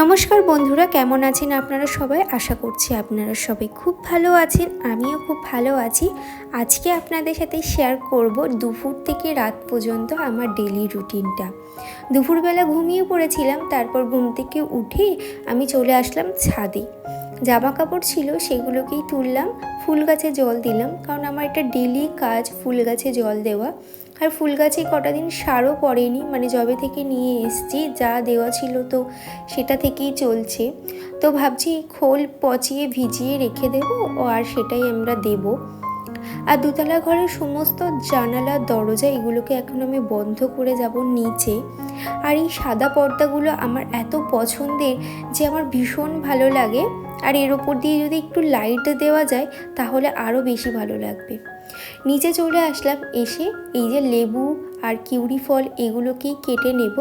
নমস্কার বন্ধুরা, কেমন আছেন আপনারা সবাই? আশা করছি আপনারা সবাই খুব ভালো আছেন, আমিও খুব ভালো আছি। আজকে আপনাদের সাথে শেয়ার করব দুপুর থেকে রাত পর্যন্ত আমার ডেলি রুটিনটা দুপুরবেলা ঘুমিয়ে পড়েছিলাম, তারপর ঘুম থেকে উঠে আমি চলে আসলাম ছাদে। জামা কাপড় ছিল, সেগুলোকেই তুললাম, ফুল গাছে জল দিলাম, কারণ আমার এটা ডেলি কাজ ফুল গাছে জল দেওয়া। আর ফুল গাছে কটা দিন সারও পড়েনি মানে জবে থেকে নিয়ে এসছি, যা দেওয়া ছিল তো সেটা থেকেই চলছে। তো ভাবছি খোল পচিয়ে ভিজিয়ে রেখে দেবো, আর সেটাই আমরা দেব। আর দুতলা ঘরের সমস্ত জানালা, দরজা এগুলোকে এখন আমি বন্ধ করে যাব নিচে। আর এই সাদা পর্দাগুলো আমার এত পছন্দের যে আমার ভীষণ ভালো লাগে। আর এর ওপর দিয়ে যদি একটু লাইট দেওয়া যায়, তাহলে আরও বেশি ভালো লাগবে। নিচে চলে আসলাম, এসে এই যে লেবু আর কিউড়ি ফল এগুলোকেই কেটে নেব।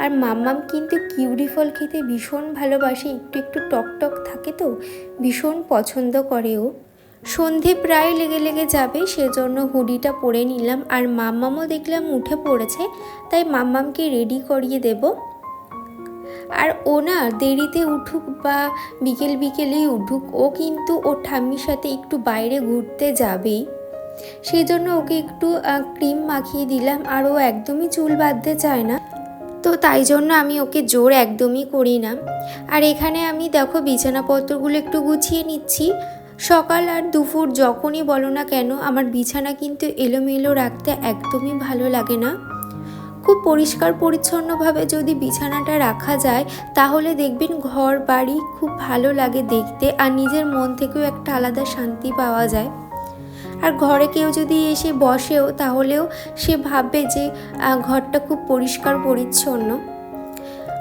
আর মাম্মাম কিন্তু কিউড়ি ফল খেতে ভীষণ ভালোবাসে, একটু একটু টক টক থাকে তো, ভীষণ পছন্দ করে ও। সন্ধে প্রায় লেগে লেগে যাবে, সেজন্য হুডিটা পরে নিলাম। আর মাম্মামও দেখলাম উঠে পড়েছে, তাই মাম্মামকে রেডি করিয়ে দেবো। আর ও না দেরিতে উঠুক বা বিকেল বিকেলেই উঠুক, ও কিন্তু ওর ঠাম্মির সাথে একটু বাইরে ঘুরতে যাবেই। সেই জন্য ওকে একটু ক্রিম মাখিয়ে দিলাম। আর ও একদমই চুল বাঁধতে চায় না। তো তাই জন্য আমি ওকে জোর একদমই করি না। আর এখানে আমি দেখো বিছানাপত্রগুলো একটু গুছিয়ে নিচ্ছি। সকাল আর দুপুর যখনই বলো না কেন, আমার বিছানা কিন্তু এলোমেলো রাখতে একদমই ভালো লাগে না। খুব পরিষ্কার পরিচ্ছন্নভাবে যদি বিছানাটা রাখা যায়, তাহলে দেখবেন ঘর বাড়ি খুব ভালো লাগে দেখতে। আর নিজের মন থেকেও একটা আলাদা শান্তি পাওয়া যায়। আর ঘরে কেউ যদি এসে বসেও, তাহলেও সে ভাববে যে ঘরটা খুব পরিষ্কার, পরিচ্ছন্ন।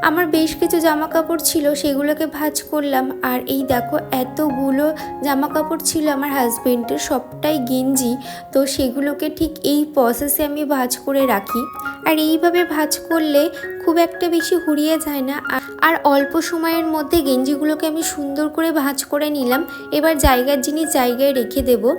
আমার বেশ কিছু জামা কাপড় ছিল, সেগুলোকে ভাজ করলাম। আর এই দেখো, এতগুলো জামা কাপড় ছিল আমার হাজবেন্ডের, সবটাই গেঞ্জি। তো সেগুলোকে ঠিক এই প্রসেসে আমি ভাজ করে রাখি। আর এইভাবে ভাজ করলে খুব একটা বেশি হুড়িয়ে যায় না। আর অল্প সময়ের মধ্যে গেঞ্জিগুলোকে আমি সুন্দর করে ভাজ করে নিলাম। এবার জায়গার জিনিস জায়গায় রেখে দেবো।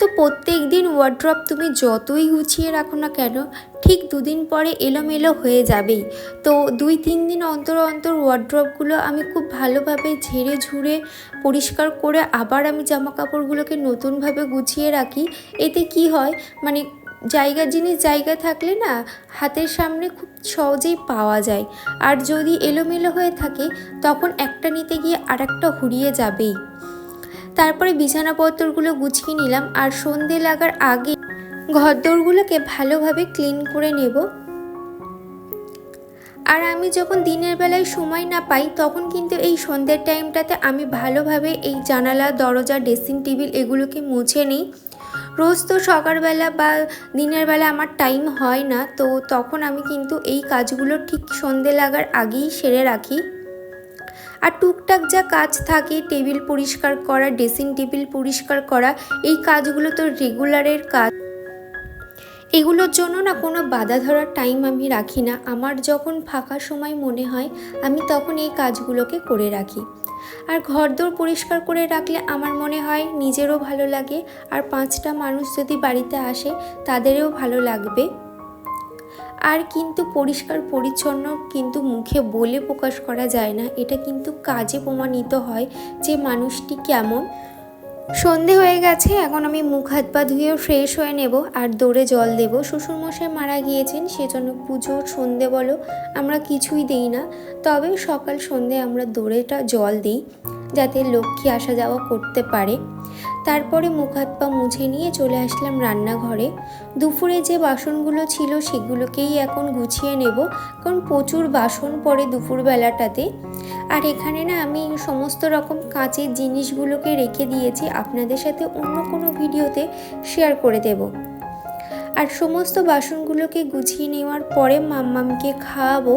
তো প্রত্যেক দিন ওয়ার্ড্রপ তুমি যতই গুছিয়ে রাখো না কেন, ঠিক দুদিন পরে এলোমেলো হয়ে যাবেই। তো দুই তিন দিন অন্তর অন্তর ওয়ার্ড্রপগুলো আমি খুব ভালোভাবে ঝেড়ে ঝুড়ে পরিষ্কার করে আবার আমি জামা কাপড়গুলোকে নতুনভাবে গুছিয়ে রাখি। এতে কি হয় মানে জায়গার জিনিস জায়গা থাকলে না হাতের সামনে খুব সহজেই পাওয়া যায়। আর যদি এলোমেলো হয়ে থাকে, তখন একটা নিতে গিয়ে আর একটা হুড়িয়ে যাবেই। তারপরে বিছানাপত্রগুলো গুছিয়ে নিলাম আর সন্ধে লাগার আগে ঘরদোরগুলোকে ভালোভাবে ক্লিন করে নেব। আর আমি যখন দিনের বেলায় সময় না পাই, তখন কিন্তু এই সন্ধ্যের টাইমটাতে আমি ভালোভাবে এই জানালা, দরজা, ড্রেসিং টেবিল এগুলোকে মুছে নিই। রোজ তো সকালবেলা বা দিনের বেলা আমার টাইম হয় না, তো তখন আমি কিন্তু এই কাজগুলো ঠিক সন্ধে লাগার আগেই সেরে রাখি। আর টুকটাক যা কাজ থাকে, টেবিল পরিষ্কার করা, ড্রেসিং টেবিল পরিষ্কার করা, এই কাজগুলো তো রেগুলারের কাজ। এগুলোর জন্য না কোনো বাধা ধরার টাইম আমি রাখি না। আমার যখন ফাঁকা সময় মনে হয়, আমি তখন এই কাজগুলোকে করে রাখি। আর ঘরদোর পরিষ্কার করে রাখলে আমার মনে হয় নিজেরও ভালো লাগে। আর পাঁচটা মানুষ যদি বাড়িতে আসে, তাদেরও ভালো লাগবে। আর কিন্তু পরিষ্কার, পরিচ্ছন্ন কিন্তু মুখে বলে প্রকাশ করা যায় না। এটা কিন্তু কাজে প্রমাণিত হয় যে মানুষটি কেমন। সন্ধে হয়ে গেছে, এখন আমি মুখ হাত পা ধুয়ে ফ্রেশ হয়ে নেব আর দৌড়ে জল দেব। শ্বশুরমশাই মারা গিয়েছেন, সেজন্য পুজো, সন্ধে বলো, আমরা কিছুই দিই না। তবে সকাল সন্ধে আমরা দৌড়েটা জল দিই, যাতে লক্ষ্মী আসা যাওয়া করতে পারে। তারপরে মুখ হাত পা মুছে নিয়ে চলে আসলাম রান্নাঘরে। দুপুরে যে বাসনগুলো ছিল সেগুলোকেই এখন গুছিয়ে নেব, কারণ প্রচুর বাসন পড়ে দুপুরবেলাটাতে। আর এখানে না আমি সমস্ত রকম কাঁচের জিনিসগুলোকে রেখে দিয়েছি, আপনাদের সাথে অন্য কোনো ভিডিওতে শেয়ার করে দেবো। আর সমস্ত বাসনগুলোকে গুছিয়ে নেওয়ার পরে মাম্মামকে খাওয়াবো।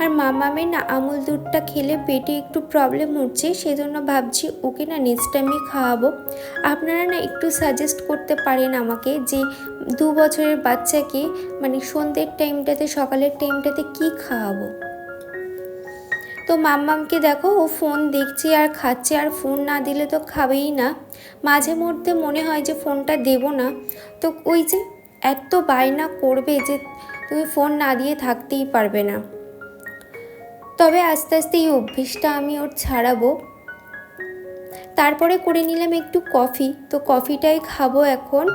আর মাম্মামের না আমুল দুধটা খেলে পেটে একটু প্রবলেম হচ্ছে সেজন্য ভাবছি ওকে না নেক্সট টাইমে খাওয়াবো। আপনারা না একটু সাজেস্ট করতে পারেন আমাকে যে দু বছরের বাচ্চাকে মানে সন্ধ্যের টাইমটাতে সকালের টাইমটাতে কি খাওয়াবো? তো মাম্মামকে দেখো, ও ফোন দেখছে আর খাচ্ছে, আর ফোন না দিলে তো খাবেই না। মাঝে মধ্যে মনে হয় যে ফোনটা দেব না। তো ওই যে এত বায়না করবে যে তুমি ফোন না দিয়ে থাকতেই পারবে না। তবে আস্তে আস্তে এই অভ্যেসটা আমি ওর ছাড়াবো। তারপরে করে নিলাম একটু কফি। তো কফিটাই খাব এখন।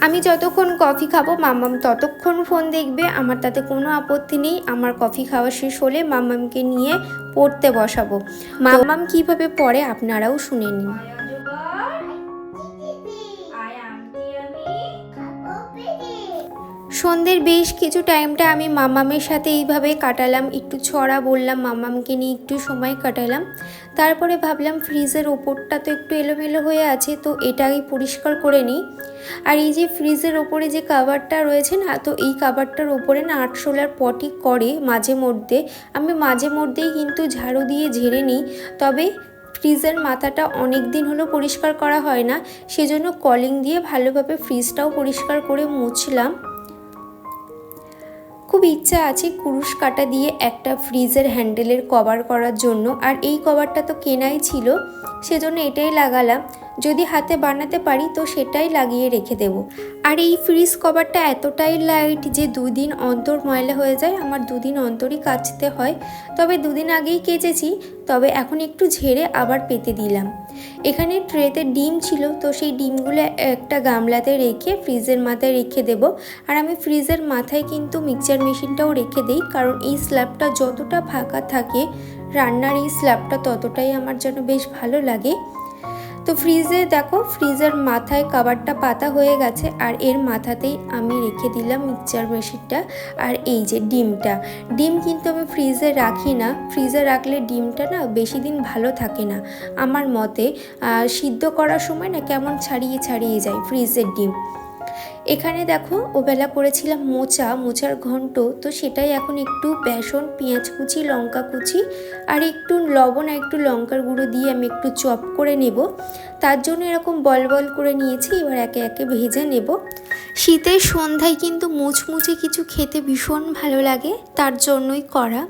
আমি যতক্ষণ কফি খাব মাম্মাম ততক্ষণ ফোন দেখবে। আমার তাতে কোনো আপত্তি নেই। আমার কফি খাওয়া শেষ হলে মাম্মামকে নিয়ে পড়তে বসাবো। মাম্মাম কীভাবে পড়ে আপনারাও শুনে নিন। সন্ধ্যের বেশ কিছু টাইমটা আমি মামামের সাথে এইভাবে কাটালাম। একটু ছড়া বললাম, মামামকে নিয়ে একটু সময় কাটালাম। তারপরে ভাবলাম ফ্রিজের ওপরটা তো একটু এলোমেলো হয়ে আছে, তো এটাই পরিষ্কার করে নিই। আর এই যে ফ্রিজের ওপরে যে কাভারটা রয়েছে না, তো এই কাভারটার ওপরে না আটশোলার পটি করে মাঝে মধ্যে। আমি মাঝে মধ্যেই কিন্তু ঝাড়ু দিয়ে ঝেড়ে নিই, তবে ফ্রিজের মাথাটা অনেক দিন হলো পরিষ্কার করা হয় না, সেজন্য কলিং দিয়ে ভালোভাবে ফ্রিজটাও পরিষ্কার করে মুছলাম। খুব ইচ্ছা আছে কুরুশ কাটা দিয়ে একটা ফ্রিজের হ্যান্ডেলের কভার করার জন্য। আর এই কভারটা তো কেনাই ছিল, সেজন্য এটাই লাগালাম। যদি হাতে বানাতে পারি তো সেটাই লাগিয়ে রেখে দেব। আর এই ফ্রিজ কভারটা এতটাই লাইট যে দুদিন অন্তর ময়লা হয়ে যায়, আমার দুদিন অন্তরই কাচতে হয়। তবে দুদিন আগেই কেচেছি, তবে এখন একটু ঝেড়ে আবার পেতে দিলাম। এখানে ট্রেতে ডিম ছিল, তো সেই ডিমগুলো একটা গামলাতে রেখে ফ্রিজের মাথায় রেখে দেব। আর আমি ফ্রিজের মাথায় কিন্তু মিক্সচার মেশিনটাও রেখে দিই, কারণ এই স্ল্যাবটা যতটা ফাঁকা থাকে, রান্নার এই স্ল্যাবটা ততটাই আমার জন্য বেশ ভালো লাগে। তো ফ্রিজে দেখো, ফ্রিজের মাথায় কাবারটা পাতা হয়ে গেছে আর এর মাথাতেই আমি রেখে দিলাম মিক্সচার মেশিনটা আর এই যে ডিমটা। ডিম কিন্তু আমি ফ্রিজে রাখি না। ফ্রিজে রাখলে ডিমটা না বেশি দিন ভালো থাকে না। আমার মতে সিদ্ধ করার সময় না কেমন ছাড়িয়ে ছাড়িয়ে যায় ফ্রিজের ডিম। এখানে দেখো ওবেলা করেছিলাম মোচা, মোচার ঘন্ট। তো সেটাই এখন একটু বেসন, পেঁয়াজ কুচি, লঙ্কা কুচি আর একটু লবণ আর একটু লঙ্কার গুঁড়ো দিয়ে আমি একটু চপ করে নেব। তার জন্য এরকম বল বল করে নিয়েছি, এবার একে একে ভেজে নেব। শীতের সন্ধ্যায় কিন্তু মুচমুচে কিছু খেতে ভীষণ ভালো লাগে, তার জন্যই করা।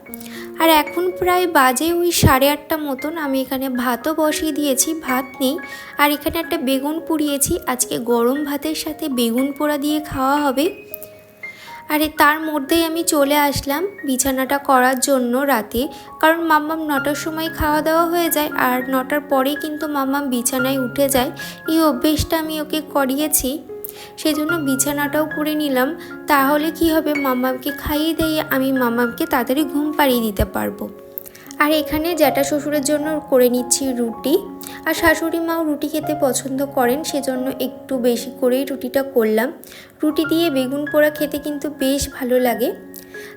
আর এখন প্রায় বাজে ওই সাড়ে আটটা মতন, আমি এখানে ভাতও বসিয়ে দিয়েছি, ভাত নেই। আর এখানে একটা বেগুন পুড়িয়েছি, আজকে গরম ভাতের সাথে বেগুন পোড়া দিয়ে খাওয়া হবে। আর তার মধ্যেই আমি চলে আসলাম বিছানাটা করার জন্য রাতে, কারণ মাম্মাম নটার সময় খাওয়া দাওয়া হয়ে যায়, আর নটার পরেই কিন্তু মাম্মাম বিছানায় উঠে যায়। এই অভ্যেসটা আমি ওকে করিয়েছি। সেজন্য বিছানাটাও করে নিলাম। তাহলে কি হবে? মাম্মামকে খাইয়ে দিয়ে আমি মাম্মামকে তাড়াতাড়ি ঘুম পাড়িয়ে দিতে পারব। আর এখানে জ্যাঠা শ্বশুরের জন্য করে নিচ্ছি রুটি। আর শাশুড়ি মাও রুটি খেতে পছন্দ করেন, সেজন্য একটু বেশি করেই রুটিটা করলাম। রুটি দিয়ে বেগুন পোড়া খেতে কিন্তু বেশ ভালো লাগে।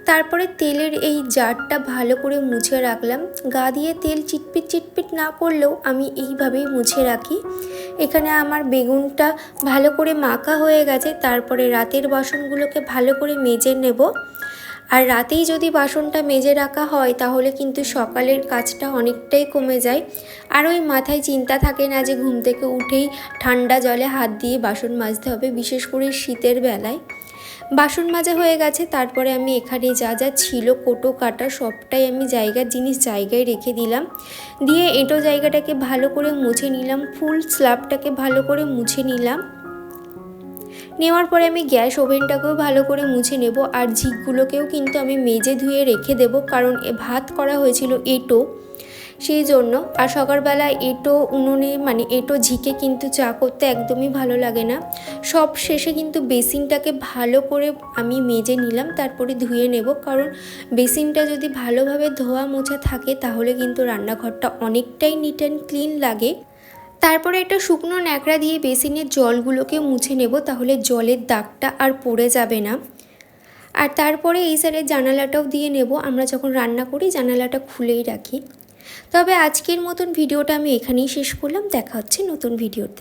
তারপরে তেলের এই জারটা ভালো করে মুছে রাখলাম। গা দিয়ে তেল চিটপিট চিটপিট না পড়লেও আমি এইভাবেই মুছে রাখি। এখানে আমার বেগুনটা ভালো করে মাখা হয়ে গেছে, তারপরে রাতের বাসনগুলোকে ভালো করে মেজে নেব। আর রাতেই যদি বাসনটা মেজে রাখা হয়, তাহলে কিন্তু সকালের কাজটা অনেকটাই কমে যায়। আর ওই মাথায় চিন্তা থাকে না যে, ঘুম থেকে উঠেই ঠান্ডা জলে হাত দিয়ে বাসন মাজতে হবে, বিশেষ করে শীতের বেলায়। বাসন মাজা হয়ে গেছে, তারপরে আমি এখানে যা যা ছিল, কোটো, কাটা, সবটাই আমি জায়গার জিনিস জায়গায় রেখে দিলাম। দিয়ে এঁটো জায়গাটাকে ভালো করে মুছে নিলাম, ফুল স্ল্যাবটাকে ভালো করে মুছে নিলাম। নেওয়ার পরে আমি গ্যাস ওভেনটাকেও ভালো করে মুছে নেব, আর ঝিকগুলোকেও কিন্তু আমি মেজে ধুয়ে রেখে দেব, কারণ এ ভাত করা হয়েছিল এটো। সেই জন্য। আর সকালবেলা এটো উনুনে মানে এটো ঝিকে কিন্তু চা করতে একদমই ভালো লাগে না। সব শেষে কিন্তু বেসিনটাকে ভালো করে আমি মেজে নিলাম, তারপরে ধুয়ে নেব। কারণ বেসিনটা যদি ভালোভাবে ধোয়া মোছা থাকে, তাহলে কিন্তু রান্নাঘরটা অনেকটাই নিট অ্যান্ড ক্লিন লাগে। তারপরে একটা শুকনো ন্যাকড়া দিয়ে বেসিনের জলগুলোকে মুছে নেব, তাহলে জলের দাগটা আর পড়ে যাবে না। আর তারপরে এই সাইডের জানালাটাও দিয়ে নেব। আমরা যখন রান্না করি, জানালাটা খুলেই রাখি। তবে আজকের মতন ভিডিওটা আমি এখানেই শেষ করলাম। দেখা হচ্ছে নতুন ভিডিওতে।